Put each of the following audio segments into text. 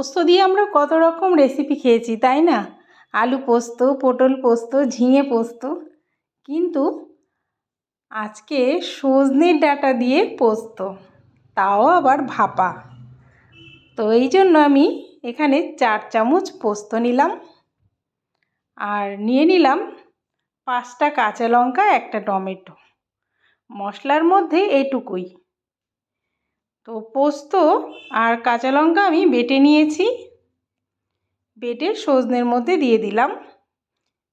পোস্ত দিয়ে আমরা কত রকম রেসিপি খেয়েছি, তাই না? আলু পোস্ত, পটল পোস্ত, ঝিঙে পোস্ত। কিন্তু আজকে সজনের ডাটা দিয়ে পোস্ত, তাও আবার ভাপা। তো এই জন্য আমি এখানে চার চামচ পোস্ত নিলাম আর নিয়ে নিলাম পাঁচটা কাঁচা লঙ্কা, একটা টমেটো। মশলার মধ্যে এইটুকুই তো পোস্ত আর কাঁচা লঙ্কা আমি বেটে নিয়েছি। বেটে সজনের মধ্যে দিয়ে দিলাম।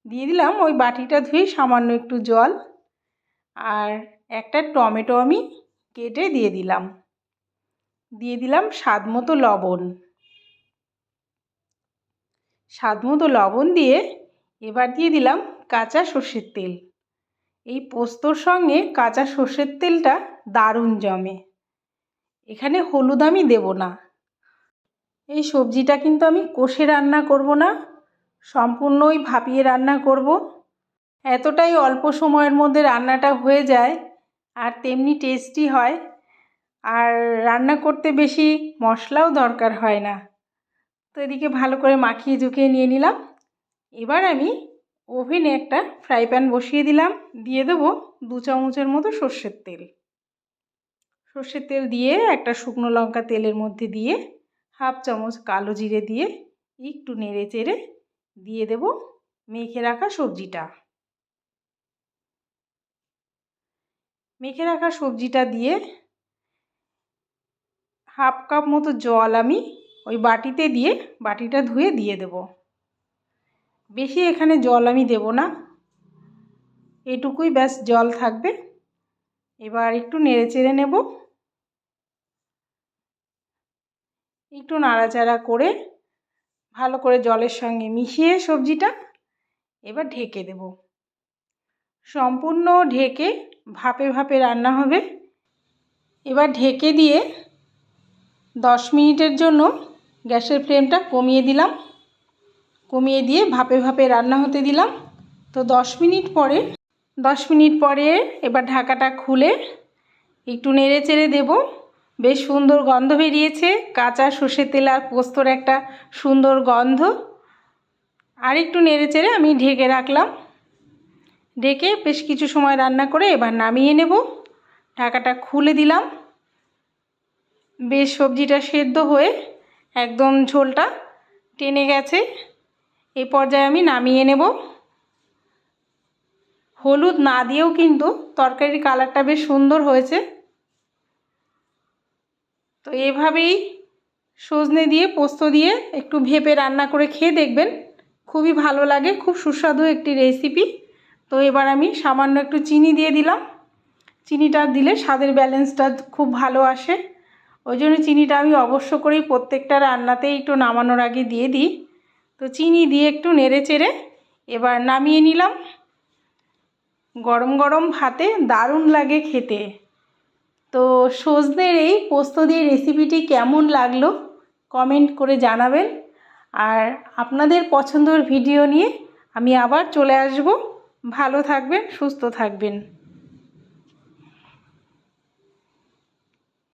দিয়ে দিলাম ওই বাটিটা ধুয়ে সামান্য একটু জল আর একটা টমেটো আমি কেটে দিয়ে দিলাম। দিয়ে দিলাম স্বাদ মতো লবণ। স্বাদ মতো লবণ দিয়ে এবার দিয়ে দিলাম কাঁচা সর্ষের তেল। এই পোস্তর সঙ্গে কাঁচা সর্ষের তেলটা দারুণ জমে। এখানে হলুদ আমি দেব না। এই সবজিটা কিন্তু আমি কষে রান্না করব না, সম্পূর্ণই ভাপিয়ে রান্না করব। এতটাই অল্প সময়ের মধ্যে রান্নাটা হয়ে যায় আর তেমনি টেস্টি হয়। আর রান্না করতে বেশি মশলাও দরকার হয় না। তো এদিকে ভালো করে মাখিয়ে ঝুঁকিয়ে নিয়ে নিলাম। এবার আমি ওভেনে একটা ফ্রাই প্যান বসিয়ে দিলাম। দিয়ে দেবো দু চামচের মতো সর্ষের তেল। সর্ষের তেল দিয়ে একটা শুকনো লঙ্কা তেলের মধ্যে দিয়ে হাফ চামচ কালো জিরে দিয়ে একটু নেড়ে চেড়ে দিয়ে দেব মেখে রাখা সবজিটা। মেখে রাখা সবজিটা দিয়ে হাফ কাপ মতো জল আমি ওই বাটিতে দিয়ে বাটিটা ধুয়ে দিয়ে দেব। বেশি এখানে জল আমি দেব না। এটুকুই ব্যাস জল থাকবে। এবার একটু নেড়ে চেড়ে নেব। একটু নাড়াচাড়া করে ভালো করে জলের সঙ্গে মিশিয়ে সবজিটা এবার ঢেকে দেব। সম্পূর্ণ ঢেকে ভাপে ভাপে রান্না হবে। এবার ঢেকে দিয়ে দশ মিনিটের জন্য গ্যাসের ফ্লেমটা কমিয়ে দিলাম। কমিয়ে দিয়ে ভাপে ভাপে রান্না হতে দিলাম। তো দশ মিনিট পরে, দশ মিনিট পরে এবার ঢাকাটা খুলে একটু নেড়ে চেড়ে দেবো। বেশ সুন্দর গন্ধ বেরিয়েছে। কাঁচা সর্ষের তেল আর পোস্তর একটা সুন্দর গন্ধ। আর একটু নেড়ে চেড়ে আমি ঢেকে রাখলাম। ঢেকে বেশ কিছু সময় রান্না করে এবার নামিয়ে নেব। ঢাকাটা খুলে দিলাম। বেশ সবজিটা সেদ্ধ হয়ে একদম ঝোলটা টেনে গেছে। এই পর্যায়ে আমি নামিয়ে নেব। হলুদ না দিয়েও কিন্তু তরকারির কালারটা বেশ সুন্দর হয়েছে। তো এভাবেই সজনে দিয়ে, পোস্ত দিয়ে একটু ভেপে রান্না করে খেয়ে দেখবেন। খুবই ভালো লাগে, খুব সুস্বাদু একটি রেসিপি তো এবার আমি সামান্য একটু চিনি দিয়ে দিলাম। চিনিটা দিলে স্বাদের ব্যালেন্সটা খুব ভালো আসে। ওই জন্য চিনিটা আমি অবশ্য করেই প্রত্যেকটা রান্নাতেই একটু নামানোর আগে দিয়ে দিই। তো চিনি দিয়ে একটু নেড়ে চেড়ে এবার নামিয়ে নিলাম। গরম গরম ভাতে দারুণ লাগে খেতে। তো সজনের এই পোস্ত দিয়ে রেসিপিটি কেমন লাগল কমেন্ট করে জানাবেন। আর আপনাদের পছন্দের ভিডিও নিয়ে আমি আবার চলে আসব। ভালো থাকবেন, সুস্থ থাকবেন।